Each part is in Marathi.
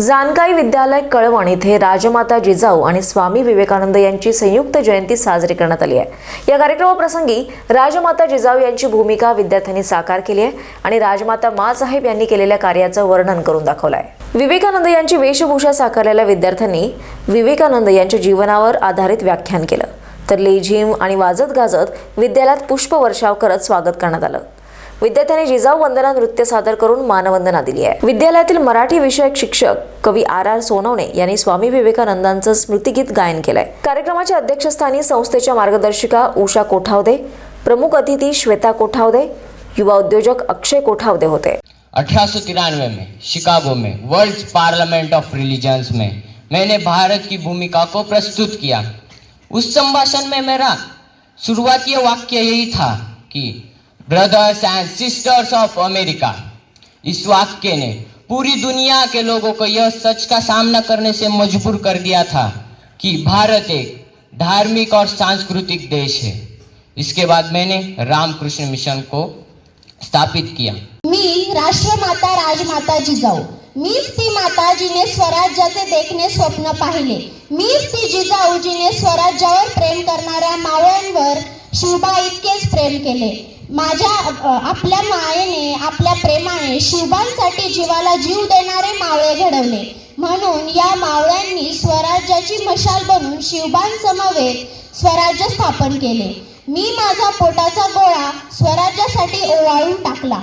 जानकाई विद्यालय कळवण इथे राजमाता जिजाऊ आणि स्वामी विवेकानंद यांची संयुक्त जयंती साजरी करण्यात आली आहे. या कार्यक्रमाप्रसंगी राजमाता जिजाऊ यांची भूमिका विद्यार्थ्यांनी साकार केली आहे आणि राजमाता माँसाहेब यांनी केलेल्या कार्याचं वर्णन करून दाखवलं आहे विवेकानंद यांची वेशभूषा साकारलेल्या विद्यार्थ्यांनी विवेकानंद यांच्या जीवनावर आधारित व्याख्यान केलं. तर लेझिम आणि वाजत गाजत विद्यालयात पुष्पवर्षाव करत स्वागत करण्यात आलं. विद्यार्थ्यांनी जिजाऊ वंदना नृत्य सादर करून मानवंदना दिली आहे. विद्यालयातील मराठी विषयक शिक्षक कवी आर आर सोनवणे यांनी स्वामी विवेकानंदांचं स्मृतिगीत गायन केलंय. कार्यक्रमाच्या अध्यक्षस्थानी संस्थेच्या मार्गदर्शिका उषा कोठावदे प्रमुख अतिथी श्वेता कोठावदे युवा उद्योजक अक्षय कोठावदे होते. अठारह में शिकागो में वर्ल्ड पार्लियामेंट ऑफ रिलीजन्स में मैंने भारत की भूमिका को प्रस्तुत किया। उस संभाषण में मेरा शुरुआती वाक्य यही था कि brothers and sisters of America इस वाक्य ने पूरी दुनिया के लोगों को यह सच का सामना करने से मजबूर कर दिया था कि भारत एक धार्मिक और सांस्कृतिक देश है। इसके बाद मैंने रामकृष्ण मिशन को स्थापित किया। मी राष्ट्रमाता राजमाता जिजाऊ मीच ती माता जिने स्वराज्याचे देखणे स्वप्न पाहिले। मीच ती जिजाऊ जिने स्वराज्यावर प्रेम करणाऱ्या मावळ्यांवर शिवबा इतकेच प्रेम केले। माझ्या आपल्या मायेने आपल्या प्रेमाने शिवबांसाठी जीवाला जीव देणारे मावळे घडवले. म्हणून या मावळ्यांनी स्वराज्याची मशाल बनून शिवबांसमवेत स्वराज्य स्थापन केले. मी माझा पोटाचा गोळा स्वराज्यासाठी ओवाळून टाकला.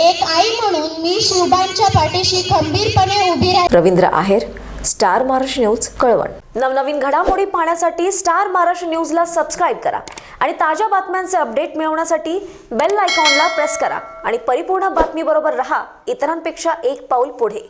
एक आई म्हणून मी शिवबांच्या पाठीशी खंबीरपणे उभी राहिली रवींद्र आहेर स्टार महाराष्ट्र न्यूज कळवण. नवनवीन घडामोडी पाहण्यासाठी स्टार महाराष्ट्र न्यूजला सबस्क्राईब करा आणि ताज्या बातम्यांचे अपडेट मिळवण्यासाठी बेल आयकॉनला प्रेस करा आणि परिपूर्ण बातमीबरोबर रहा. इतरांपेक्षा एक पाऊल पुढे.